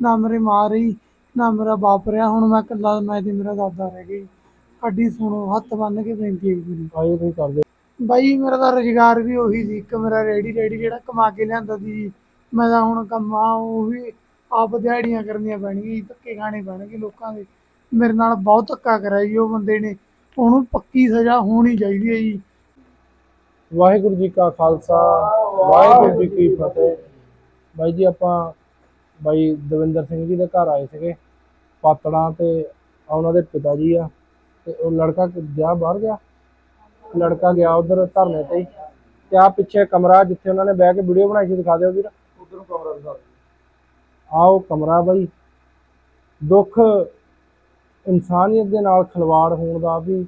ਨਾ ਮੇਰੇ ਮਾਂ ਰਹੀ ਨਾ ਮੇਰਾ ਬਾਪ ਰਿਹਾ। ਹੁਣ ਮੈਂ ਇਕੱਲਾ ਮੈਂ ਤੇ ਮੇਰਾ ਦਾਦਾ ਰਹਿ ਗਏ। ਸਾਡੀ ਸੁਣੋ ਹੱਥ ਬੰਨ ਕੇ ਬੇਨਤੀ ਹੈ ਮੇਰੀ। ਆਏ ਤੁਸੀਂ ਕਰਦੇ ਬਾਈ ਮੇਰਾ ਤਾਂ ਰੁਜ਼ਗਾਰ ਵੀ ਉਹੀ ਸੀ। ਇੱਕ ਮੇਰਾ ਰੇੜੀ ਰੇੜੀ ਜਿਹੜਾ ਕਮਾ ਕੇ ਲਿਆਂਦਾ ਸੀ ਜੀ। ਮੈਂ ਤਾਂ ਹੁਣ ਕੰਮਾਂ ਉਹ ਵੀ ਆਪ ਦਿਹਾੜੀਆਂ ਕਰਨੀਆਂ ਪੈਣਗੀਆਂ ਜੀ, ਧੱਕੇ ਖਾਣੇ ਪੈਣਗੇ ਲੋਕਾਂ ਦੇ। ਮੇਰੇ ਨਾਲ ਬਹੁਤ ਧੱਕਾ ਕਰਿਆ ਜੀ ਉਹ ਬੰਦੇ ਨੇ। ਉਹਨੂੰ ਪੱਕੀ ਸਜ਼ਾ ਹੋਣੀ ਚਾਹੀਦੀ ਹੈ ਜੀ। ਵਾਹਿਗੁਰੂ ਜੀ ਕਾ ਖਾਲਸਾ ਵਾਹਿਗੁਰੂ ਜੀ ਕੀ ਫਤਿਹ। ਬਾਈ ਜੀ ਆਪਾਂ ਬਾਈ ਦਵਿੰਦਰ ਸਿੰਘ ਜੀ ਦੇ ਘਰ ਆਏ ਸੀਗੇ ਪਾਤੜਾਂ ਤੇ ਉਹਨਾਂ ਦੇ ਪਿਤਾ ਜੀ ਆ ਤੇ ਉਹ ਲੜਕਾ ਗਿਆ ਬਾਹਰ ਗਿਆ? ਲੜਕਾ ਗਿਆ ਉਧਰ ਧਰਨੇ ਤੇ ਹੀ। ਤੇ ਆ ਪਿੱਛੇ ਕਮਰਾ ਜਿੱਥੇ ਉਹਨਾਂ ਨੇ ਬਹਿ ਕੇ ਵੀਡੀਓ ਬਣਾਈ ਸੀ ਦਿਖਾ ਦਿਓ ਵੀਰ। ਉਧਰ ਕਮਰਾ ਦਿਖਾ ਆਓ ਕਮਰਾ ਬਾਈ। ਦੁੱਖ ਇਨਸਾਨੀਅਤ ਦੇ ਨਾਲ ਖਿਲਵਾੜ ਹੋਣ ਦਾ ਵੀ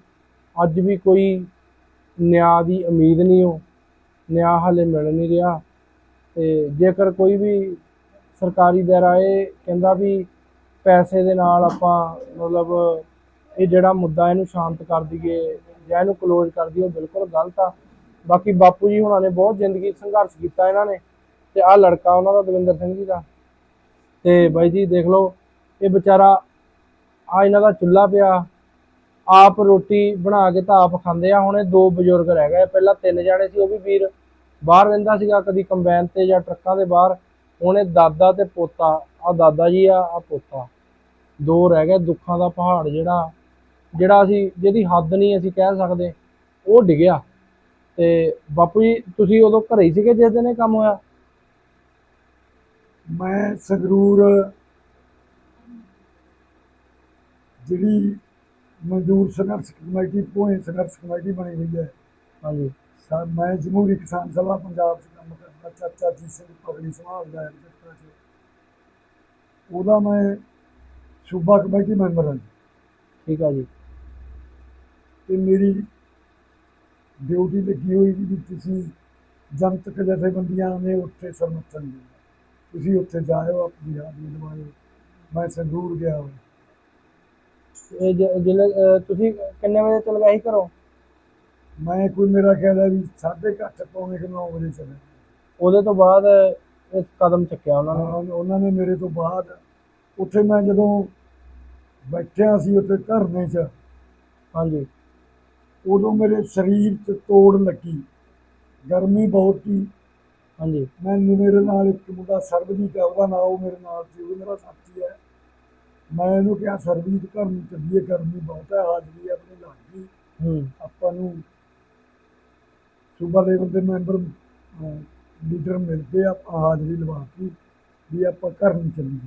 ਅੱਜ ਵੀ ਕੋਈ ਨਿਆਂ ਦੀ ਉਮੀਦ ਨਹੀਂ ਹੋ ਨਿਆਂ ਹਾਲੇ ਮਿਲ ਨਹੀਂ ਰਿਹਾ। ਤੇ ਜੇਕਰ ਕੋਈ ਵੀ ਸਰਕਾਰੀ ਦਾਇਰਾ ਇਹ ਕਹਿੰਦਾ ਵੀ ਪੈਸੇ ਦੇ ਨਾਲ ਆਪਾਂ ਮਤਲਬ ਇਹ ਜਿਹੜਾ ਮੁੱਦਾ ਇਹਨੂੰ ਸ਼ਾਂਤ ਕਰ ਦਈਏ ਜਾਂ ਇਹਨੂੰ ਕਲੋਜ਼ ਕਰ ਦਈਏ, ਉਹ ਬਿਲਕੁਲ ਗਲਤ ਆ। ਬਾਕੀ ਬਾਪੂ ਜੀ ਹੁਣਾਂ ਨੇ ਬਹੁਤ ਜ਼ਿੰਦਗੀ ਸੰਘਰਸ਼ ਕੀਤਾ ਇਹਨਾਂ ਨੇ ਤੇ ਆਹ ਲੜਕਾ ਉਹਨਾਂ ਦਾ ਦਵਿੰਦਰ ਸਿੰਘ ਜੀ ਦਾ। ਤੇ ਬਾਈ ਜੀ ਦੇਖ ਲਓ, ਇਹ ਵਿਚਾਰਾ ਆ ਇਹਨਾਂ ਦਾ ਚੁੱਲ੍ਹਾ ਪਿਆ, ਆਪ ਰੋਟੀ ਬਣਾ ਕੇ ਤਾਂ ਆਪ ਖਾਂਦੇ ਆ। ਹੁਣ ਇਹ ਦੋ ਬਜ਼ੁਰਗ ਰਹਿ ਗਏ, ਪਹਿਲਾਂ ਤਿੰਨ ਜਾਣੇ ਸੀ, ਉਹ ਵੀ ਵੀਰ। ਬਾਹਰ ਰਹਿੰਦਾ ਸੀਗਾ ਕਦੀ ਕੰਬਾਈਨ ਤੇ ਜਾਂ ਟਰੱਕਾਂ ਦੇ ਬਾਹਰ। ਹੁਣ ਇਹ ਦਾਦਾ ਤੇ ਪੋਤਾ ਆ ਦਾਦਾ ਜੀ ਆ ਆ ਪੋਤਾ। ਦੋ ਰਹਿ ਗਏ ਦੁੱਖਾਂ ਦਾ ਪਹਾੜ ਜਿਹੜਾ ਜਿਹੜਾ ਅਸੀਂ ਜਿਹਦੀ ਹੱਦ ਨਹੀਂ ਅਸੀਂ ਕਹਿ ਸਕਦੇ ਉਹ ਡਿੱਗਿਆ। ਤੇ ਬਾਪੂ ਜੀ ਤੁਸੀਂ ਉਦੋਂ ਘਰੇ ਹੀ ਸੀਗੇ ਜਿਸ ਦਿਨ ਇਹ ਕੰਮ ਹੋਇਆ? ਮੈਂ ਸੰਗਰੂਰ ਜਿਹੜੀ ਮਜ਼ਦੂਰ ਸੰਘਰਸ਼ ਕਮੇਟੀ ਭੋਏ ਸੰਘਰਸ਼ ਕਮੇਟੀ ਬਣੀ ਹੋਈ ਹੈ। ਹਾਂਜੀ। ਸਾ- ਮੈਂ ਜਮਹੂਰੀ ਕਿਸਾਨ ਸਭਾ ਪੰਜਾਬ 'ਚ ਕੰਮ ਕਰਦਾ ਚਾਚਾ ਜੀ ਸਿੰਘ ਪਗੜੀ ਸੰਭਾਲਦਾ ਹੈ ਜੱਟਾਂ 'ਚ। ਉਹਦਾ ਮੈਂ ਸੂਬਾ ਕਮੇਟੀ ਮੈਂਬਰ ਹਾਂ ਠੀਕ ਆ ਜੀ। ਤੇ ਮੇਰੀ ਡਿਊਟੀ ਲੱਗੀ ਹੋਈ ਵੀ ਤੁਸੀਂ ਜਨਤਕ ਜਥੇਬੰਦੀਆਂ ਨੇ ਉੱਥੇ ਸਮਰਥਨ ਦਿੱਤਾ ਤੁਸੀਂ ਉੱਥੇ ਜਾਇਓ ਆਪਣੀ ਹਾਜ਼ਰੀ ਲਵਾਇਓ ਮੈਂ ਸੰਗਰੂਰ ਗਿਆ ਇਹ ਜ- ਜ਼ਿਲ੍ਹੇ ਤੁਸੀਂ ਕਿੰਨੇ ਵਜੇ ਚਲ ਗਏ ਸੀ ਘਰੋਂ? ਮੈਂ ਕੋਈ ਮੇਰਾ ਖਿਆਲ ਹੈ ਵੀ ਸਾਢੇ ਕੁ ਅੱਠ ਪੌਣੇ ਕੁ ਨੌ ਵਜੇ ਚਲੇ ਉਹਦੇ ਤੋਂ ਬਾਅਦ ਇਹ ਕਦਮ ਚੱਕਿਆ ਉਹਨਾਂ ਨੇ? ਉਹਨਾਂ ਨੇ ਮੇਰੇ ਤੋਂ ਬਾਅਦ ਉੱਥੇ ਮੈਂ ਜਦੋਂ ਬੈਠਿਆ ਸੀ ਉੱਥੇ ਧਰਨੇ 'ਚ ਹਾਂਜੀ। ਉਦੋਂ ਮੇਰੇ ਸਰੀਰ 'ਚ ਤੋੜ ਲੱਗੀ ਗਰਮੀ ਬਹੁਤ ਸੀ। ਹਾਂਜੀ। ਮੈਨੂੰ ਮੇਰੇ ਨਾਲ ਇੱਕ ਮੁੰਡਾ ਸਰਬਜੀਤ ਹੈ ਉਹਦਾ ਨਾਮ ਉਹ ਮੇਰੇ ਨਾਲ ਸੀ ਉਹ ਮੇਰਾ ਸਾਥੀ ਹੈ। ਮੈਂ ਇਹਨੂੰ ਕਿਹਾ ਸਰਬਜੀਤ ਘਰ ਨੂੰ ਚੱਲੀਏ ਗਰਮੀ ਬਹੁਤ ਹੈ ਹਾਜ਼ਰੀ ਆਪਣੀ ਲੱਗ ਗਈ। ਹੂੰ। ਆਪਾਂ ਨੂੰ ਸੂਬਾ ਲੈਵਲ ਦੇ ਮੈਂਬਰ ਲੀਡਰ ਮਿਲਦੇ ਆ, ਆਪਾਂ ਹਾਜ਼ਰੀ ਲਵਾਤੀ ਵੀ ਆਪਾਂ ਘਰ ਨੂੰ ਚੱਲੀਏ।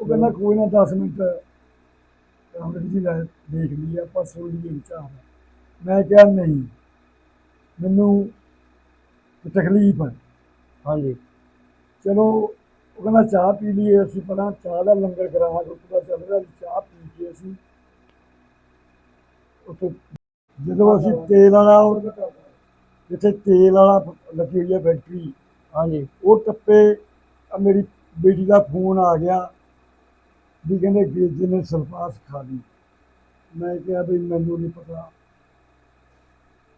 ਉਹ ਕਹਿੰਦਾ ਕੋਈ ਨਾ 10 ਮਿੰਟ ਕਾਂਗਰਸ ਜੀ ਲੈ ਦੇਖ ਲਈਏ ਆਪਾਂ ਸੁਣ ਲਈਏ ਵਿਚਾਰ। ਮੈਂ ਕਿਹਾ ਨਹੀਂ ਮੈਨੂੰ ਤਕਲੀਫ ਹੈ ਹਾਂਜੀ। ਚਲੋ ਉਹ ਕਹਿੰਦਾ ਚਾਹ ਪੀ ਲਈਏ ਅਸੀਂ ਪਹਿਲਾਂ ਚਾਹ ਦਾ ਲੰਗਰ ਕਰਾਵਾਂ ਗਰੁੱਪ ਦਾ ਚੱਲ ਰਿਹਾ ਚਾਹ ਪੀ ਕੇ ਅਸੀਂ ਉੱਥੇ ਜਦੋਂ ਅਸੀਂ ਤੇਲ ਵਾਲਾ ਜਿੱਥੇ ਤੇਲ ਵਾਲਾ ਲੱਗੀ ਹੋਈ ਹੈ ਫੈਕਟਰੀ ਹਾਂਜੀ। ਉਹ ਟੱਪੇ ਆ ਮੇਰੀ ਬੇਟੀ ਦਾ ਫੋਨ ਆ ਗਿਆ ਵੀ ਕਹਿੰਦੇ ਗੇਜੇ ਨੇ ਸਲਫਾਸ ਖਾ ਲਈ ਮੈਂ ਕਿਹਾ ਵੀ ਮੈਨੂੰ ਨਹੀਂ ਪਤਾ।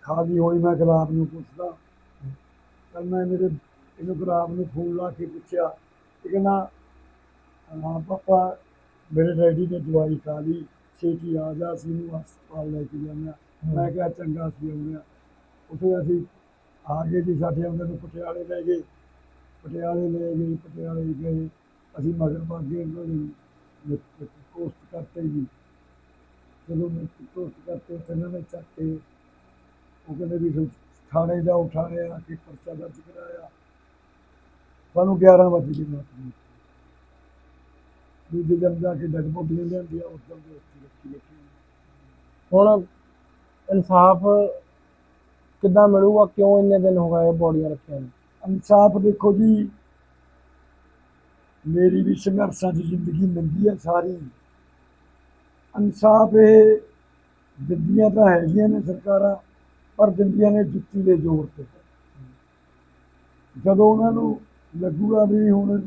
ਖਾ ਲਈ ਹੋਈ ਮੈਂ ਗੁਲਾਬ ਨੂੰ ਪੁੱਛਦਾ। ਤਾਂ ਮੈਂ ਮੇਰੇ, ਇਹਨੂੰ ਗੁਲਾਬ ਨੂੰ ਫੋਨ ਲਾ ਕੇ ਪੁੱਛਿਆ। ਇਹ ਕਹਿੰਦਾ, ਹਾਂ ਪਾਪਾ, ਮੇਰੇ ਡੈਡੀ ਨੇ ਦਵਾਈ ਖਾ ਲਈ। ਛੇਤੀ ਆ ਜਾ ਸੀ ਨੂੰ ਹਸਪਤਾਲ ਲੈ ਕੇ ਜਾਂਦੇ ਹਾਂ ਮੈਂ ਕਿਹਾ ਚੰਗਾ ਸੀ ਆਉਂਦੇ ਹਾਂ ਉੱਥੇ ਅਸੀਂ ਆ ਗਏ ਜੀ ਸਾਡੇ ਆਉਂਦੇ ਨੂੰ, ਪਟਿਆਲੇ ਲੈ ਗਏ। ਪਟਿਆਲੇ ਲੈ ਗਏ, ਪਟਿਆਲੇ ਗਏ। ਅਸੀਂ ਮਗਰ ਭਾਗੇ ਉਹਨਾਂ ਨੇ ਪੋਸਟ ਕਰਤੇ ਜੀ। ਚਲੋ ਮੈਂ ਪੋਸਟ ਕਰਤੇ, ਤੇ ਇਹਨਾਂ ਨੇ ਚੱਕ ਕੇ ਉਹ ਕਹਿੰਦੇ ਵੀ ਥਾਣੇ ਜਾਓ, ਥਾਣੇ ਆ ਕੇ ਪਰਚਾ ਦਰਜ ਕਰਾਇਆ। ਸਾਨੂੰ 11 ਵਜੇ ਦੀ ਰਾਤ ਨੂੰ। ਦੂਜੇ ਦਿਨ ਜਾ ਕੇ ਡੈਡ ਬੋਡੀਆਂ ਲਿਆਂਦੀਆਂ, ਉਸ ਦਿਨ ਦੇ ਉੱਤੇ ਰੱਖੀ ਰੱਖੀ ਹੁਣ ਇਨਸਾਫ ਕਿੱਦਾਂ ਮਿਲੂਗਾ, ਕਿਉਂ ਇੰਨੇ ਦਿਨ ਹੋ ਗਏ ਬੋਡੀਆਂ ਰੱਖੀਆਂ ਨੂੰ? ਇਨਸਾਫ ਦੇਖੋ ਜੀ, ਮੇਰੀ ਵੀ ਸੰਘਰਸ਼ਾਂ 'ਚ ਜ਼ਿੰਦਗੀ ਲੰਘੀ ਹੈ ਸਾਰੀ। ਇਨਸਾਫ ਇਹ ਦਿੰਦੀਆਂ ਤਾਂ ਹੈਗੀਆਂ ਨੇ ਸਰਕਾਰਾਂ, ਪਰ ਦਿੰਦੀਆਂ ਨੇ ਜੁੱਤੀ ਦੇ ਜ਼ੋਰ ਤੇ। ਜਦੋਂ ਉਹਨਾਂ ਨੂੰ ਲੱਗੂਗਾ ਵੀ ਹੁਣ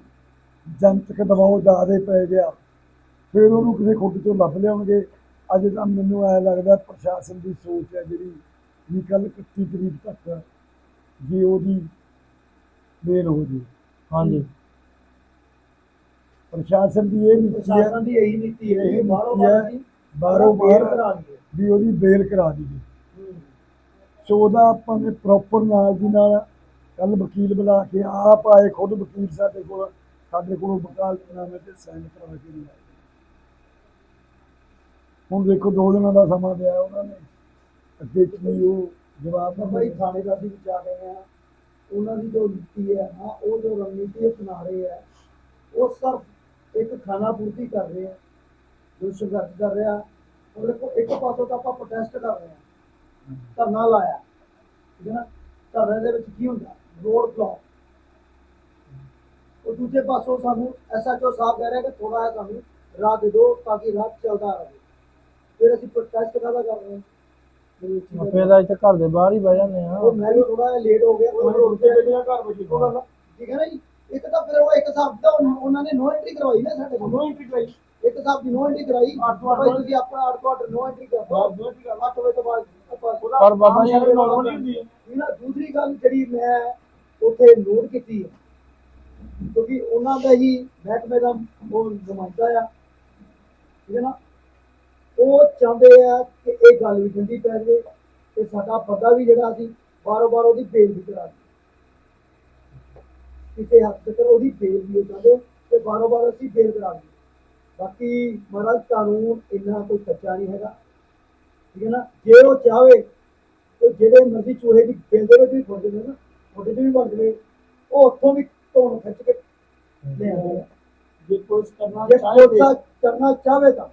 ਜਨਤਕ ਦਬਾਅ ਜ਼ਿਆਦੇ ਪੈ ਗਿਆ, ਫਿਰ ਉਹਨੂੰ ਕਿਸੇ ਖੁੱਡ ਚੋਂ ਲੱਭ ਲਿਆਉਣਗੇ। ਅੱਜ ਤਾਂ ਮੈਨੂੰ ਐ ਲੱਗਦਾ ਪ੍ਰਸ਼ਾਸਨ ਦੀ ਸੋਚ ਹੈ ਜਿਹੜੀ ਵੀ ਕੱਲ 31 ਤਰੀਕ ਤੱਕ ਜੇ ਉਹਦੀ ਬੇਲ ਹੋ ਜੇ। ਹਾਂਜੀ। ਪ੍ਰਸ਼ਾਸਨ ਦੀ ਇਹ ਨੀਤੀ ਹੈ। ਪ੍ਰਸ਼ਾਸਨ ਦੀ ਇਹੀ ਨੀਤੀ ਹੈ ਇਹ ਬਾਹਰੋਂ ਬਾਹਰ ਦੀ ਬਾਹਰੋਂ ਬੇਲ ਬਾਹਰ ਕਰਾ ਲਈਏ। ਵੀ ਉਹਦੀ ਬੇਲ ਕਰਾ ਦਈਏ। ਸੋ ਉਹਦਾ ਆਪਾਂ ਨੇ ਪ੍ਰੋਪਰ ਨਾਲ ਦੀ ਨਾਲ ਕੱਲ ਵਕੀਲ ਬੁਲਾ ਕੇ ਆਪ ਆਏ ਖੁਦ ਵਕੀਲ ਸਾਡੇ ਕੋਲ ਸਾਡੇ ਕੋਲੋਂ ਵਕਾਲਤਨਾਮੇ ਤੇ ਸਾਈਨ ਕਰਵਾ ਕੇ ਲਿਆਏ। ਹੁਣ ਦੇਖੋ ਦੋ ਦਿਨਾਂ ਦਾ ਸਮਾਂ ਦਿਆ ਉਹਨਾਂ ਨੇ। ਅੱਗੇ ਕੀ ਉਹ ਜਵਾਬ ਬਾਬਾ ਜੀ ਥਾਣੇ ਦਾ ਵੀ ਜਾ ਰਹੇ ਆ ਉਹਨਾਂ ਦੀ ਜੋ ਨੀਤੀ ਹੈ ਹਾਂ ਉਹ ਜੋ ਰਣਨੀਤੀ ਅਪਣਾ ਰਹੇ ਆ ਉਹ ਸਿਰਫ ਇੱਕ ਖਾਣਾ ਪੂਰਤੀ ਕਰ ਰਹੇ ਆ ਜੋ ਸੰਘਰਸ਼ ਕਰ ਰਿਹਾ ਉਹ ਦੇਖੋ ਇੱਕ ਪਾਸੋਂ ਤਾਂ ਆਪਾਂ ਪ੍ਰੋਟੈਸਟ ਕਰ ਰਹੇ ਆ ਧਰਨਾ ਲਾਇਆ। ਠੀਕ ਹੈ ਨਾ? ਧਰਨੇ ਦੇ ਵਿੱਚ ਕੀ ਹੁੰਦਾ? ਰੋਡ ਬਲੌਕ ਉਹ ਦੂਜੇ ਪਾਸੋਂ ਸਾਨੂੰ ਐਸਐਚਓ ਸਾਹਿਬ ਕਹਿ ਰਹੇ ਕਿ ਥੋੜਾ ਜਿਹਾ ਸਾਨੂੰ ਰਾਹ ਦੇ ਦਿਓ ਤਾਂ ਕਿ ਰਾਹ ਚੱਲਦਾ ਰਹੇ। ਫਿਰ ਅਸੀਂ ਪ੍ਰੋਟੈਸਟ ਕਾਹਦਾ ਕਰ ਰਹੇ ਹਾਂ? ਫੇਰ ਤਾਂ ਇੱਥੇ ਘਰ ਦੇ ਬਾਹਰ ਹੀ ਬਹਿ ਜਾਂਦੇ ਆ। ਉਹ ਮੈਂ ਵੀ ਥੋੜਾ ਜਿਹਾ ਲੇਟ ਹੋ ਗਿਆ ਥੋੜੇ ਰੋਡ ਤੇ ਗੱਡੀਆਂ ਘਰ ਵਿੱਚ ਠੀਕ ਹੈ ਨਾ ਜੀ? ਇੱਕ ਤਾਂ ਫਿਰ ਉਹ ਇੱਕ ਹਿਸਾਬ ਦਾ ਉਹ- ਉਹਨਾਂ ਨੇ ਨੋ ਐਂਟਰੀ ਕਰਵਾਈ ਨਾ ਸਾਡੇ ਕੋਲ। ਨੋ ਐਂਟਰੀ ਕਰਾਈ ਇੱਕ ਹਿਸਾਬ ਦੀ ਨੋ ਐਂਟਰੀ ਕਰਾਈ। ਭਾਈ ਤੁਸੀਂ ਆਪਣਾ 8 ਤੋਂ 8 ਨੋ ਐਂਟਰੀ ਕਰ ਦਿਓ। 8 ਵਜੇ ਤੋਂ ਬਾਅਦ ਪਰ ਬਾਬਾ ਜੀ ਇਹ ਨਾ ਦੂਸਰੀ ਗੱਲ ਜਿਹੜੀ ਮੈਂ ਉੱਥੇ ਨੋਟ ਕੀਤੀ ਹੈ ਕਿਉਂਕਿ ਉਹਨਾਂ ਦਾ ਹੀ ਮਹਿਕਮੇ ਦਾ ਉਹ ਨੁਮਾਇੰਦਾ ਆ। ਠੀਕ ਹੈ ਨਾ? ਉਹ ਚਾਹੁੰਦੇ ਆ ਕਿ ਇਹ ਗੱਲ ਵੀ ਠੰਡੀ ਪੈ ਜਾਵੇ ਤੇ ਸਾਡਾ ਬੰਦਾ ਵੀ ਜਿਹੜਾ ਸੀ ਬਾਰੋ ਬਾਰ ਉਹਦੀ ਬੇਲ ਵੀ ਕਰਾ ਦੇ ਕਿਸੇ ਹੱਦ ਤੱਕ ਉਹਦੀ ਬੇਲ ਵੀ ਹੋ ਚਾਹੁੰਦੇ ਤੇ ਬਾਰੋ ਬਾਰ ਅਸੀਂ ਬੇਲ ਕਰਾ ਦਈਏ ਬਾਕੀ ਮਹਾਰਾਜ ਕਾਨੂੰਨ ਇੰਨਾ ਕੋਈ ਕੱਚਾ ਨਹੀਂ ਹੈਗਾ। ਠੀਕ ਹੈ ਨਾ? ਜੇ ਉਹ ਚਾਹਵੇ ਤੇ ਜਿਹੜੇ ਮਰਜ਼ੀ ਚੂਹੇ ਦੀ ਬੇਲ ਦੇ ਵਿੱਚ ਵੀ ਫੜ ਜਾਂਦੇ ਨਾ ਉਹਦੇ ਵੀ ਜਾਵੇ ਉਹ ਉੱਥੋਂ ਵੀ ਧੋਣ ਖਿੱਚ ਕੇ ਲੈ ਆਉਂਦੇ ਜੇ ਕੁਝ ਕਰਨਾ ਕੋਸਾ ਕਰਨਾ ਚਾਹਵੇ ਤਾਂ।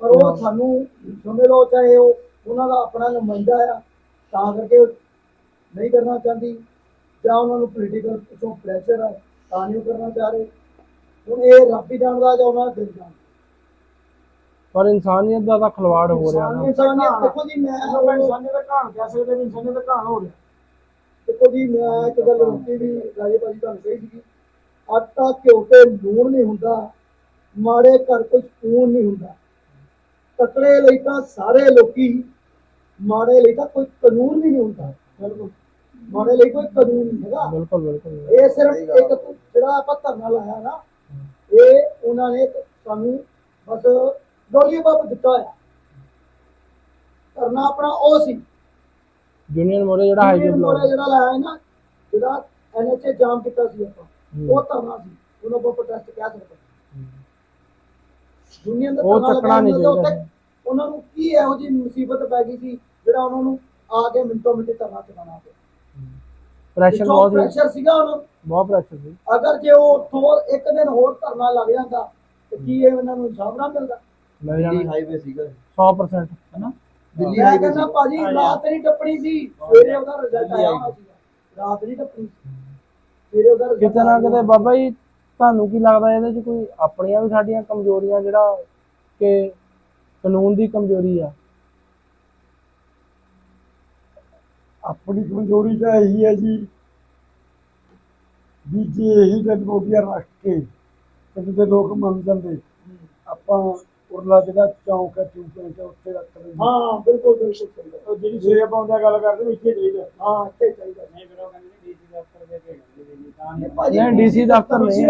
ਪਰ ਉਹ ਸਾਨੂੰ ਸਮਝ ਲਓ ਚਾਹੇ ਉਹ ਉਹਨਾਂ ਦਾ ਆਪਣਾ ਨੁਮਾਇੰਦਾ ਆ ਤਾਂ ਕਰਕੇ ਨਹੀਂ ਕਰਨਾ ਚਾਹੁੰਦੀ ਜਾਂ ਉਹਨਾਂ ਨੂੰ ਪੋਲੀਟੀਕਲ ਤੋਂ ਪ੍ਰੈਸ਼ਰ ਹੈ ਤਾਂ ਨਹੀਂ ਕਰਨਾ ਚਾਹ ਰਹੇ। ਹੁਣ ਇਹ ਰੱਬ ਹੀ ਜਾਣਦਾ ਜਾਂ ਉਹਨਾਂ ਦਾ ਦਿਲ ਜਾਣਦਾ। ਪਰ ਇਨਸਾਨੀਅਤ ਦਾ ਤਾਂ ਖਿਲਵਾੜ ਹੋ ਰਿਹਾ ਨਾ। ਇਨਸਾਨੀਅਤ ਦੇਖੋ ਜੀ ਮੈਂ ਇਨਸਾਨੀਅਤ ਦਾ ਘਾਣ ਕਹਿ ਸਕਦੇ ਵੀ ਇਨਸਾਨੀਅਤ ਦਾ ਘਾਣ ਹੋ ਰਿਹਾ। ਦੇਖੋ ਜੀ ਮੈਂ ਇੱਕ ਗੱਲ ਰੁਕੀ ਵੀ ਰਾਜੇ ਭਾਜੀ ਤੁਹਾਨੂੰ ਕਹੀ ਸੀਗੀ ਆਟਾ ਘਿਓ ਤੇ ਲੂਣ ਨਹੀਂ ਹੁੰਦਾ ਮਾੜੇ ਘਰ ਕੋਈ ਸਕੂਨ ਨਹੀਂ ਹੁੰਦਾ। ਤਕੜੇ ਲਈ ਤਾਂ ਸਾਰੇ ਲੋਕੀ ਮਾੜੇ ਲਈ ਤਾਂ ਕੋਈ ਕਾਨੂੰਨ ਵੀ ਨਹੀਂ ਹੁੰਦਾ। ਬਿਲਕੁਲ। ਮਾੜੇ ਲਈ ਕੋਈ ਕਾਨੂੰਨ ਨਹੀਂ ਹੈਗਾ। ਬਿਲਕੁਲ ਬਿਲਕੁਲ। ਇਹ ਸਿਰਫ ਇੱਕ ਜਿਹੜਾ ਆਪਾਂ ਧਰਨਾ ਲਾਇਆ ਨਾ ਇਹ ਉਹਨਾਂ ਨੇ ਸਾਨੂੰ ਬਸ ਡੋਲੀ ਬਾਬ ਦਿੱਤਾ ਆ ਧਰਨਾ ਆਪਣਾ ਉਹ ਸੀ। ਯੂਨੀਅਨ ਮੋਰੇ ਜਿਹੜਾ ਹਾਈਵੇ ਬਲੌਕ ਮੋਰੇ ਜਿਹੜਾ ਲਾਇਆ ਹੈ ਨਾ ਜਿਹੜਾ ਐਨਐਚਏ ਜਾਮ ਕੀਤਾ ਸੀ ਆਪਾਂ ਉਹ ਧਰਨਾ ਸੀ। ਉਹਨੂੰ ਆਪਾਂ ਪ੍ਰੋਟੈਸਟ ਕਹਿ ਸਕਦੇ ਦੁਨੀਆ ਦਾ ਉਹ ਚੱਕਣਾ ਨਹੀਂ ਚਾਹੀਦਾ। ਉਹਨਾਂ ਨੂੰ ਕੀ ਇਹੋ ਜਿਹੀ ਮੁਸੀਬਤ ਪੈ ਗਈ ਸੀ ਜਿਹੜਾ ਉਹਨਾਂ ਨੂੰ ਆ ਕੇ ਮਿੰਟੋ ਮਿੰਟ ਧਰਨਾ ਚਲਾਉਣਾ ਪਿਆ ਪ੍ਰੈਸ਼ਰ ਬਹੁਤ ਸੀ। ਪ੍ਰੈਸ਼ਰ ਸੀਗਾ ਉਹਨਾਂ ਨੂੰ। ਬਹੁਤ ਪ੍ਰੈਸ਼ਰ ਸੀ। ਅਗਰ ਜੇ ਉਹ ਉੱਥੋਂ ਇੱਕ ਦਿਨ ਹੋਰ ਧਰਨਾ ਲੱਗ ਜਾਂਦਾ ਤੇ ਕੀ ਇਹ ਉਹਨਾਂ ਨੂੰ ਇਨਸਾਫ ਨਾ ਮਿਲਦਾ? ਮਿਲ ਜਾਣਾ। ਹਾਈਵੇ ਸੀਗਾ। 100% ਹਨਾ? ਦਿੱਲੀ ਹਾਈਵੇ ਕਹਿੰਦਾ ਭਾਜੀ ਰਾਤ ਨਹੀਂ ਟੱਪਣੀ ਸੀ ਸਵੇਰੇ ਉਹਦਾ ਰਿਜ਼ਲਟ ਆਇਆ ਹੋਣਾ ਸੀਗਾ। ਰਾਤ ਨਹੀਂ ਟੱਪਣੀ ਸੀ। ਸਵੇਰੇ ਉਹਦਾ ਕਿਤੇ ਨਾ ਕਿਤੇ ਬਾਬਾ ਜੀ ਤੁਹਾਨੂੰ ਕੀ ਲੱਗਦਾ ਇਹਦੇ 'ਚ ਕੋਈ ਆਪਣੀਆਂ ਵੀ ਸਾਡੀਆਂ ਕਮਜ਼ੋਰੀਆਂ ਜਿਹੜਾ ਕਿ ਕਾਨੂੰਨ ਦੀ ਕਮਜ਼ੋਰੀ ਆ? ਆਪਣੀ ਕਮਜ਼ੋਰੀ ਤਾਂ ਇਹੀ ਹੈ ਜੀ ਵੀ ਜੇ ਇਹੀ ਟੈਕਨੋਲੋਜੀਆਂ ਰੱਖ ਕੇ ਪਿੰਡ ਦੇ ਲੋਕ ਮੰਨ ਜਾਂਦੇ ਆਪਾਂ ਉਰਲਾ ਜਿਹੜਾ ਚੌਂਕ ਹੈ ਟੂ ਪੁਆਇੰਟ ਉੱਥੇ ਰੱਖ ਲੈਂਦੇ। ਹਾਂ ਬਿਲਕੁਲ ਬਿਲਕੁਲ ਸਹੀ ਗੱਲ। ਜਿਹੜੀ ਸੇਵਾ ਪਾਉਂਦਾ ਗੱਲ ਕਰਦੇ ਵੀ ਇੱਥੇ ਚਾਹੀਦਾ ਹਾਂ। ਇੱਥੇ ਚਾਹੀਦਾ। ਨਹੀਂ ਫਿਰ ਉਹ ਕਹਿੰਦੇ ਡੀਸੀ ਦਫ਼ਤਰ ਦੇ ਇਹ ਭਾਜੀ ਨਹੀਂ ਡੀਸੀ ਦਫ਼ਤਰ ਨਹੀਂ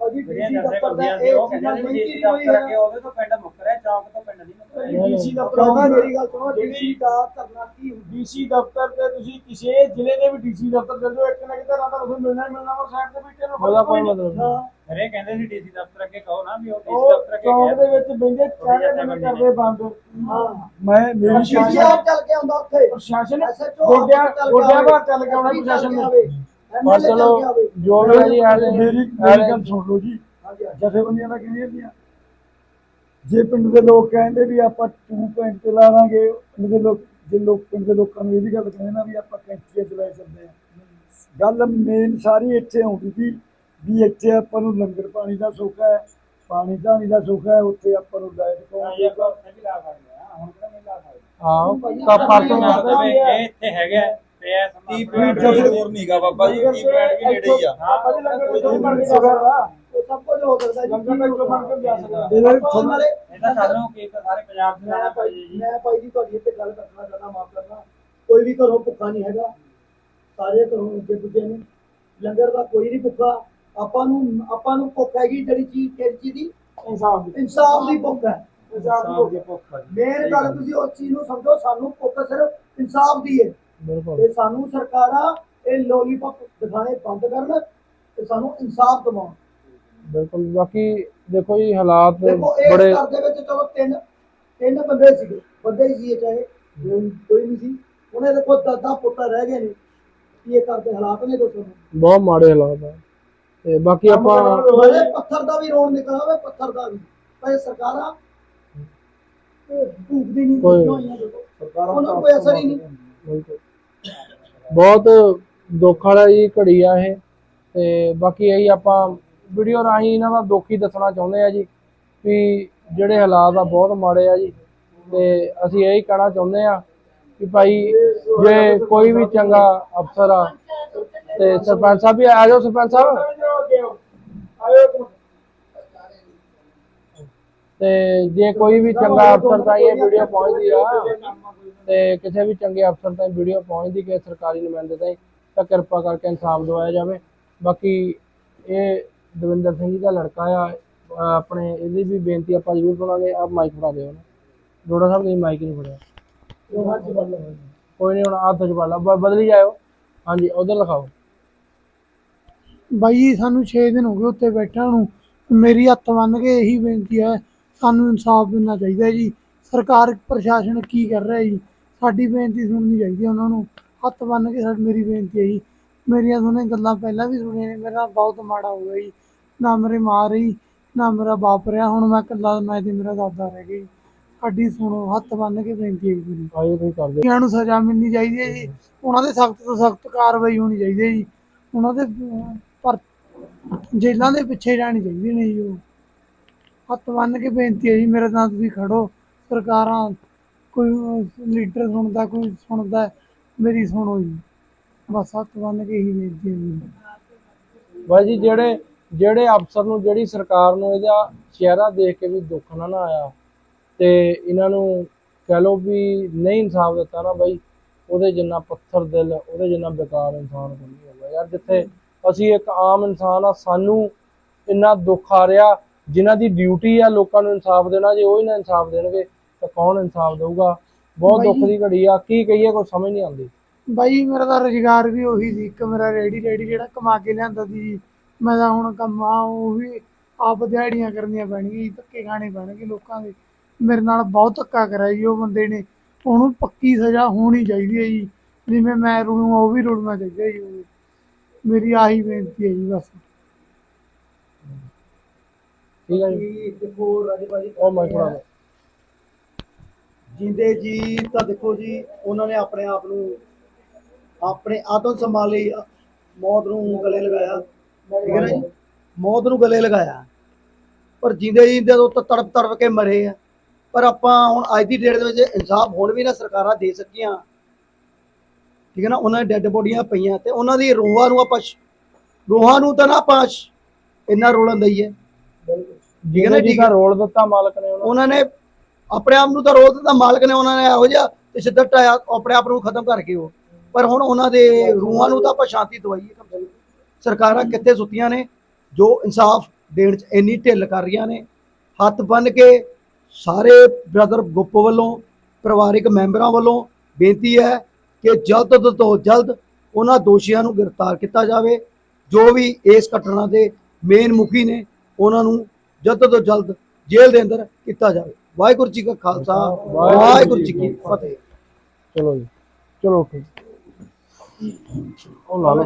ਭਾਜੀ ਡੀਸੀ ਦਫ਼ਤਰ ਦਾ ਇਹ ਚੀਜ਼ਾਂ ਨਹੀਂ ਹੋਈ ਹੈ ਉਹਦੇ ਤੋਂ ਪਿੰਡ ਮੁੱਕ ਰਿਹਾ ਚੌਂਕ ਤੋਂ ਪਿੰਡ ਨਹੀਂ ਮੁੱਕ ਰਿਹਾ ਡੀਸੀ ਭਰਾਵਾ ਦਫ਼ਤਰ ਮੇਰੀ ਗੱਲ ਸੁਣੋ ਡੀਸੀ ਦਾ ਧਰਨਾ ਕੀ ਹੁੰਦਾ ਡੀਸੀ ਦਫ਼ਤਰ ਤੇ ਤੁਸੀਂ ਕਿਸੇ ਜ਼ਿਲ੍ਹੇ ਦੇ ਵੀ ਡੀਸੀ ਦਫ਼ਤਰ ਚਲ ਜਾਓ ਇੱਕ ਨਾ ਕਿਤੇ ਰਾਤ ਤੁਹਾਨੂੰ ਮਿਲਣਾ ਹੀ ਮਿਲਣਾ ਉਹ ਸਾਈਡ ਤੇ ਬੈਠੇ ਨੂੰ ਉਹਦਾ ਕੋਈ ਮਤਲਬ ਨਹੀਂ। ਹਾਂ। ਅਰੇ ਕਹਿੰਦੇ ਸੀ ਡੀਸੀ ਦਫ਼ਤਰ ਅੱਗੇ ਕਹੋ ਨਾ ਵੀ ਉਹ ਡੀਸੀ ਉਹ ਦਫ਼ਤਰ ਅੱਗੇ ਚੌਂਕ ਦੇ ਗਿਆ ਵਿੱਚ ਬੈਠੇ ਕਹਿੰਦੇ ਮੈਨੂੰ ਕਰਦੇ ਬੰਦ ਹਾਂ। ਮੈਂ ਮੇਰੀ ਸ਼ਾਸਨ ਚੱਲ ਕੇ ਆਉਂਦਾ ਉੱਥੇ। ਪ੍ਰਸ਼ਾਸਨ ਗੋਡਿਆਂ ਗੋਡਿਆਂ ਬਾਹਰ ਚੱਲ ਕੇ ਆਉਣਾ ਪ੍ਰਸ਼ਾਸਨ ਨੂੰ। ਪਰ ਚੱਲ। ਜੋ ਵੀ ਹੈ ਜੀ ਮੇਰੀ ਐਲੇ ਮੇਰੀ ਗੱਲ ਸੁਣ ਲਓ ਜੀ। ਜਥੇਬੰਦੀਆਂ ਦਾ ਕਹਿੰਦੀਆਂ ਹੁੰਦੀਆਂ ਜੇ ਪਿੰਡ ਦੇ ਲੋਕ ਕਹਿੰਦੇ ਵੀ ਆਪਾਂ 2 ਪੁਆਇੰਟ ਤੇ ਲਾਵਾਂਗੇ ਪਿੰਡ ਦੇ ਲੋਕ ਜੇ ਲੋਕ ਪਿੰਡ ਦੇ ਲੋਕਾਂ ਨੂੰ ਇਹ ਵੀ ਗੱਲ ਕਹਿੰਦੇ ਨਾ ਵੀ ਆਪਾਂ ਕੈਂਚੀਆਂ ਚਲਾਈ ਸਕਦੇ ਆ। ਗੱਲ ਮੇਨ ਸਾਰੀ ਇੱਥੇ ਆਉਂਦੀ ਸੀ ਵੀ ਇੱਥੇ ਆਪਾਂ ਨੂੰ ਲੰਗਰ ਪਾਣੀ ਦਾ ਸੁੱਖ ਹੈ ਪਾਣੀ ਧਾਣੀ ਦਾ ਸੁੱਖ ਹੈ ਉੱਥੇ ਆਪਾਂ ਨੂੰ ਲਾਈਟ ਪਾਉਣ ਦਾ ਆਓ ਤਾਂ ਪਰਸੋਂ ਇਹ ਇੱਥੇ ਹੈਗਾ ਤੇ ਇਹ ਸਮਾਂ ਆਪਣਾ ਪੁਆਇੰਟ ਦੂਰ ਨਹੀਂਗਾ ਬਾਬਾ ਜੀ ਟੀ ਪੁਆਇੰਟ ਵੀ ਨੇੜੇ ਹੀ ਆ। ਆਪਾਂ ਜੀ ਲੰਗਰ ਕਿੱਥੋਂ ਬਣ ਕੇ ਸਕਦਾ। ਉਹ ਸਭ ਕੁਝ ਹੋ ਸਕਦਾ ਜੀ। ਲੰਗਰ ਤਾਂ ਇੱਥੋਂ ਬਣ ਕੇ ਜਾ ਸਕਦਾ। ਇਹਨਾਂ ਇਹਨਾਂ ਨਾਲੇ ਇਹ ਤਾਂ ਸਾਰਿਆਂ ਨੂੰ ਕੀ ਤਾਂ ਸਾਰੇ ਪੰਜਾਬ ਦੇ ਮੈਂ ਨਾਲ ਭਾਈ ਮੈਂ ਭਾਈ ਜੀ ਤੁਹਾਡੀ ਇੱਥੇ ਗੱਲ ਕਰਨਾ ਚਾਹੁੰਦਾ ਮਾਫ ਕਰਨਾ। ਕੋਈ ਵੀ ਘਰੋਂ ਭੁੱਖਾ ਨਹੀਂ ਹੈਗਾ। ਸਾਰੇ ਘਰੋਂ ਉੱਜੇ ਪੁੱਜੇ ਨੇ। ਲੰਗਰ ਦਾ ਕੋਈ ਨਹੀਂ ਭੁੱਖਾ। ਆਪਾਂ ਨੂੰ ਆਪਾਂ ਨੂੰ ਭੁੱਖ ਹੈਗੀ ਜਿਹੜੀ ਚੀਜ਼ ਕਿਹੜੀ ਚੀਜ਼ ਦੀ ਇਨਸਾਫ ਦੀ। ਇਨਸਾਫ ਦੀ ਭੁੱਖ ਹੈ। ਇਨਸਾਫ ਦੀ ਭੁੱਖ ਜੀ। ਮੇਨ ਗੱਲ ਤੁਸੀਂ ਉਸ ਚੀਜ਼ ਨੂੰ ਸਮਝੋ ਸਾਨੂੰ ਭੁੱਖ ਸਿਰਫ ਇਨਸਾਫ ਦੀ ਹੈ। ਬਿਲਕੁਲ। ਤੇ ਸਾਨੂੰ ਸਰਕਾਰਾਂ ਇਹ ਲੋਲੀਪੌਪ ਦਿਖਾਣੇ ਬੰਦ ਕਰਨ ਤੇ ਸਾਨੂੰ ਇਨਸਾਫ ਦਿਵਾਉਣ। ਬਿਲਕੁਲ ਬਾਕੀ ਦੇਖੋ ਜੀ ਹਾਲਾਤ ਦੇਖੋ ਇਸ ਬੜੇ ਘਰ ਦੇ ਵਿੱਚ ਚਲੋ ਤਿੰਨ ਤਿੰਨ ਬੰਦੇ ਸੀਗੇ ਬੰਦੇ ਹੀ ਸੀ ਚਾਹੇ ਕੋਈ ਨਹੀਂ ਸੀ। ਉਹਨੇ ਦੇਖੋ ਦਾਦਾ ਪੁੱਤਰ ਰਹਿ ਗਏ ਨੇ। ਕੀ ਇਹ ਘਰ ਦੇ ਹਾਲਾਤ ਨੇ ਦੱਸੋ ਮੈਨੂੰ। ਬਹੁਤ ਮਾੜੇ ਹਾਲਾਤ ਆ। ਤੇ ਬਾਕੀ ਆਪਾਂ ਪੱਥਰ ਦਾ ਵੀ ਰੋਣ ਨਿਕਲਾ ਹੋਵੇ ਪੱਥਰ ਦਾ ਵੀ। ਪਰ ਇਹ ਸਰਕਾਰਾਂ ਭੂਖਦੀ ਨਹੀਂ ਕੋਈ- ਸਰਕਾਰਾਂ ਉਹਨਾਂ ਕੋਈ ਅਸਰ ਹੀ ਨਹੀਂ। ਬਿਲਕੁਲ। ਬਹੁਤ ਦੁੱਖ ਵਾਲਾ ਜੀ ਘੜੀ ਆ ਇਹ। ਤੇ ਬਾਕੀ ਇਹੀ ਆਪਾਂ ਵੀਡੀਓ ਰਾਹੀਂ ਇਹਨਾਂ ਦਾ ਦੁੱਖ ਹੀ ਦੱਸਣਾ ਚਾਹੁੰਦੇ ਆ ਜੀ ਵੀ ਜਿਹੜੇ ਹਾਲਾਤ ਆ ਬਹੁਤ ਮਾੜੇ ਆ ਜੀ। ਤੇ ਅਸੀਂ ਇਹੀ ਕਹਿਣਾ ਚਾਹੁੰਦੇ ਆ ਕਿ ਭਾਈ ਜੇ ਕੋਈ ਵੀ ਚੰਗਾ ਅਫਸਰ ਆ ਤੇ ਸਰਪੰਚ ਸਾਹਿਬ ਵੀ ਆ ਜਾਓ ਸਰਪੰਚ ਸਾਹਿਬ। ਤੇ ਜੇ ਕੋਈ ਵੀ ਚੰਗਾ ਅਫਸਰ ਤਾਂ ਇਹ ਵੀਡੀਓ ਪਹੁੰਚਦੀ ਆ। ਤੇ ਕਿਸੇ ਵੀ ਚੰਗੇ ਅਫਸਰ ਤਾਈਂ ਵੀਡੀਓ ਪਹੁੰਚਦੀ ਕਿ ਸਰਕਾਰੀ ਨੁਮਾਇੰਦੇ ਤਾਈਂ ਤਾਂ ਕਿਰਪਾ ਕਰਕੇ ਇਨਸਾਫ ਦਿਵਾਇਆ ਜਾਵੇ। ਬਾਕੀ ਇਹ ਦਵਿੰਦਰ ਸਿੰਘ ਜੀ ਦਾ ਲੜਕਾ ਆ ਆਪਣੇ ਇਹਦੀ ਵੀ ਬੇਨਤੀ ਆਪਾਂ ਜ਼ਰੂਰ ਸੁਣਾਂਗੇ ਆਪ ਮਾਈਕ ਫੜਾ ਦਿਓ ਨਾ ਡੋੜਾ ਸਾਹਿਬ, ਤੁਸੀਂ ਮਾਈਕ ਨਹੀਂ ਫੜਿਆ। ਕੋਈ ਨਹੀਂ, ਹੁਣ ਹੱਥ ਚ ਫੜ ਬਦਲੀ ਜਾਇਓ। ਹਾਂਜੀ, ਉਧਰ ਲਿਖਾਓ। ਬਾਈ ਜੀ, ਸਾਨੂੰ 6 ਦਿਨ ਹੋ ਗਏ ਉੱਤੇ ਬੈਠਿਆਂ ਨੂੰ। ਮੇਰੀ ਹੱਥ ਬੰਨ ਕੇ ਇਹੀ ਬੇਨਤੀ ਹੈ ਸਾਨੂੰ ਇਨਸਾਫ ਮਿਲਣਾ ਚਾਹੀਦਾ ਜੀ। ਸਰਕਾਰ ਪ੍ਰਸ਼ਾਸਨ ਕੀ ਕਰ ਰਿਹਾ ਜੀ? ਸਾਡੀ ਬੇਨਤੀ ਸੁਣਨੀ ਚਾਹੀਦੀ ਹੈ ਉਹਨਾਂ ਨੂੰ। ਹੱਥ ਬੰਨ ਕੇ ਸਾਡੀ ਮੇਰੀ ਬੇਨਤੀ ਹੈ ਜੀ। ਮੇਰੀਆਂ ਸੁਣੇ ਗੱਲਾਂ ਪਹਿਲਾਂ ਵੀ ਸੁਣੀਆਂ ਨੇ। ਮੇਰਾ ਬਹੁਤ ਮਾੜਾ ਹੋ ਗਿਆ ਜੀ। ਨਾ ਮੇਰੇ ਮਾਂ ਰਹੀ ਨਾ ਮੇਰਾ ਬਾਪ ਰਿਹਾ। ਹੁਣ ਮੈਂ ਇਕੱਲਾ ਮੈਂ ਤੇ ਮੇਰਾ ਦਾਦਾ ਰਹਿ ਗਏ ਜੀ। ਸਾਡੀ ਸੁਣੋ ਹੱਥ ਬੰਨ ਕੇ ਬੇਨਤੀ ਹੈ ਜੀ। ਮੇਰੀ ਆਇਓ ਤੁਸੀਂ ਕਰ ਦਿਓ ਇਹਨਾਂ ਨੂੰ ਸਜ਼ਾ ਮਿਲਣੀ ਚਾਹੀਦੀ ਹੈ ਜੀ। ਉਹਨਾਂ ਦੇ ਸਖਤ ਤੋਂ ਸਖਤ ਕਾਰਵਾਈ ਹੋਣੀ ਚਾਹੀਦੀ ਹੈ ਜੀ। ਉਹਨਾਂ ਦੇ ਪਰ ਜੇਲ੍ਹਾਂ ਦੇ ਪਿੱਛੇ ਜਾਣੀ ਚਾਹੀਦੀ ਨੇ ਜੀ ਉਹ। ਹੱਥ ਬੰਨ ਕੇ ਬੇਨਤੀ ਹੈ ਜੀ, ਮੇਰੇ ਨਾਲ ਤੁਸੀਂ ਖੜੋ। ਸਰਕਾਰਾਂ ਕੋਈ ਲੀਡਰ ਸੁਣਦਾ, ਕੋਈ ਸੁਣਦਾ, ਮੇਰੀ ਸੁਣੋ ਜੀ। ਬਸ ਹੱਥ ਬੰਨ ਕੇ ਹੀ ਬੇਨਤੀ ਹੈ ਜੀ। ਬਾਈ ਜੀ, ਜਿਹੜੇ ਜਿਹੜੇ ਅਫਸਰ ਨੂੰ, ਜਿਹੜੀ ਸਰਕਾਰ ਨੂੰ ਇਹਦਾ ਚਿਹਰਾ ਦੇਖ ਕੇ ਵੀ ਦੁੱਖ ਨਾ ਨਾ ਆਇਆ, ਤੇ ਇਹਨਾਂ ਨੂੰ ਕਹਿ ਲੋ ਵੀ ਨਹੀਂ ਇਨਸਾਫ ਦਿੱਤਾ ਨਾ ਬਾਈ, ਉਹਦੇ ਜਿੰਨਾ ਪੱਥਰ ਦਿਲ, ਉਹਦੇ ਜਿੰਨਾ ਬੇਕਾਰ ਇਨਸਾਨ ਕੋਈ ਨਹੀਂ ਹੋਗਾ। ਯਾਰ, ਜਿੱਥੇ ਅਸੀਂ ਇੱਕ ਆਮ ਇਨਸਾਨ ਆ, ਸਾਨੂੰ ਇੰਨਾ ਦੁੱਖ ਆ ਰਿਹਾ ਜਿਨ੍ਹਾਂ ਦੀ ਡਿਊਟੀ ਆ ਲੋਕਾਂ ਨੂੰ ਇਨਸਾਫ ਦੇਣਾ ਜੇ ਉਹ ਹੀ ਨਾ ਇਨਸਾਫ ਦੇਣਗੇ ਤਾਂ ਕੌਣ ਇਨਸਾਫ ਦੇਊਗਾ? ਬਹੁਤ ਦੁੱਖ ਦੀ ਘੜੀ ਆ ਕੀ ਕਹੀਏ ਕੋਈ ਸਮਝ ਨਹੀਂ ਆਉਂਦੀ। ਬਾਈ ਮੇਰਾ ਤਾਂ ਰੁਜ਼ਗਾਰ ਵੀ ਉਹੀ ਸੀ ਇੱਕ ਮੇਰਾ ਰੇੜੀ ਰੇੜੀ ਜਿਹੜਾ ਕਮਾ ਕੇ ਲਿਆਂਦਾ ਸੀ। ਜੀ ਮੈਂ ਤਾਂ ਹੁਣ ਕੰਮਾਂ ਉਹ ਵੀ ਆਪ ਦਿਹਾੜੀਆਂ ਕਰਨੀਆਂ ਪੈਣਗੀਆਂ ਜੀ ਧੱਕੇ ਖਾਣੇ ਪੈਣਗੇ ਲੋਕਾਂ ਦੇ। ਮੇਰੇ ਨਾਲ ਬਹੁਤ ਧੱਕਾ ਕਰਿਆ ਜੀ ਉਹ ਬੰਦੇ ਨੇ। ਉਹਨੂੰ ਪੱਕੀ ਸਜ਼ਾ ਹੋਣੀ ਚਾਹੀਦੀ ਹੈ ਜੀ। ਜਿਵੇਂ ਮੈਂ ਰੁਲੂੰ ਉਹ ਵੀ ਰੁਲਣਾ ਚਾਹੀਦਾ ਜੀ। ਮੇਰੀ ਆਹੀ ਬੇਨਤੀ ਹੈ ਜੀ ਬਸ। ਠੀਕ ਹੈ ਜੀ। ਕਿ ਦੇਖੋ ਰਾਜੇ ਭਾਜੀ ਉਹ ਮੈਂ ਥੋੜਾ ਜਿੰਦੇ ਜੀ ਤਾਂ ਦੇਖੋ ਜੀ ਉਹਨਾਂ ਨੇ ਆਪਣੇ ਆਪ ਨੂੰ ਆਪਣੇ ਆਤਮ ਸੰਭਾਲ ਲਈ ਮੌਤ ਨੂੰ ਗਲੇ ਲਗਾਇਆ। ਠੀਕ ਹੈ ਨਾ ਜੀ? ਮੌਤ ਨੂੰ ਗਲੇ ਲਗਾਇਆ। ਪਰ ਜਿੰਦੇ ਜੀ ਜਦੋਂ ਤਾਂ ਤੜਪ ਤੜਪ ਕੇ ਮਰੇ ਆ ਪਰ ਆਪਾਂ ਹੁਣ ਅੱਜ ਦੀ ਡੇਟ ਦੇ ਵਿੱਚ ਇਨਸਾਫ ਹੁਣ ਵੀ ਨਾ ਸਰਕਾਰਾਂ ਦੇ ਸਕੀਆਂ। ਠੀਕ ਹੈ ਨਾ? ਉਹਨਾਂ ਦੀ ਡੈੱਡ ਬੋਡੀਆਂ ਪਈਆਂ ਤੇ ਉਹਨਾਂ ਦੀ ਰੋਹਾਂ ਨੂੰ ਆਪਾਂ ਰੋਹਾਂ ਨੂੰ ਤਾਂ ਨਾ ਆਪਾਂ ਇੰਨਾ ਰੋਲਣ ਦਈਏ। ਠੀਕ ਹੈ ਨਾ ਠੀਕ ਰੋਲ ਦਿੱਤਾ ਮਾਲਕ ਨੇ ਉਹਨਾਂ ਨੇ। ਆਪਣੇ ਆਪ ਨੂੰ ਤਾਂ ਰੋਲ ਦਿੱਤਾ ਮਾਲਕ ਨੇ ਉਹਨਾਂ ਨੇ ਇਹੋ ਜਿਹਾ ਤੇ ਸਿੱਧਾ ਟਾਇਆ ਆਪਣੇ ਆਪ ਨੂੰ ਖਤਮ ਕਰਕੇ ਉਹ। ਪਰ ਹੁਣ ਉਹਨਾਂ ਦੇ ਰੂਹਾਂ ਨੂੰ ਤਾਂ ਆਪਾਂ ਸ਼ਾਂਤੀ ਦਵਾਈਏ ਕਮ ਸੇ ਕਮ। ਸਰਕਾਰਾਂ ਕਿੱਥੇ ਸੁੱਤੀਆਂ ਨੇ ਜੋ ਇਨਸਾਫ ਦੇਣ ਚ ਇੰਨੀ ਢਿੱਲ ਕਰ ਰਹੀਆਂ ਨੇ ਹੱਥ ਬੰਨ ਕੇ ਸਾਰੇ ਬ੍ਰਦਰ ਗੁੱਪ ਵੱਲੋਂ ਪਰਿਵਾਰਿਕ ਮੈਂਬਰਾਂ ਵੱਲੋਂ ਬੇਨਤੀ ਹੈ ਕਿ ਜਲਦ ਤੋਂ ਜਲਦ ਉਹਨਾਂ ਦੋਸ਼ੀਆਂ ਨੂੰ ਗ੍ਰਿਫਤਾਰ ਕੀਤਾ ਜਾਵੇ। ਜੋ ਵੀ ਇਸ ਘਟਨਾ ਦੇ ਮੇਨ ਮੁਖੀ ਨੇ ਉਹਨਾਂ ਨੂੰ ਜਲਦ ਤੋਂ ਜਲਦ ਜੇਲ੍ਹ ਦੇ ਅੰਦਰ ਕੀਤਾ ਜਾਵੇ। ਵਾਹਿਗੁਰੂ ਜੀ ਕਾ ਖਾਲਸਾ, ਵਾਹਿਗੁਰੂ ਜੀ ਕੀ ਫਤਿਹ। ਚਲੋ ਜੀ, ਚਲੋ ਠੀਕ। ਉਹ ਲਾ ਲਓ।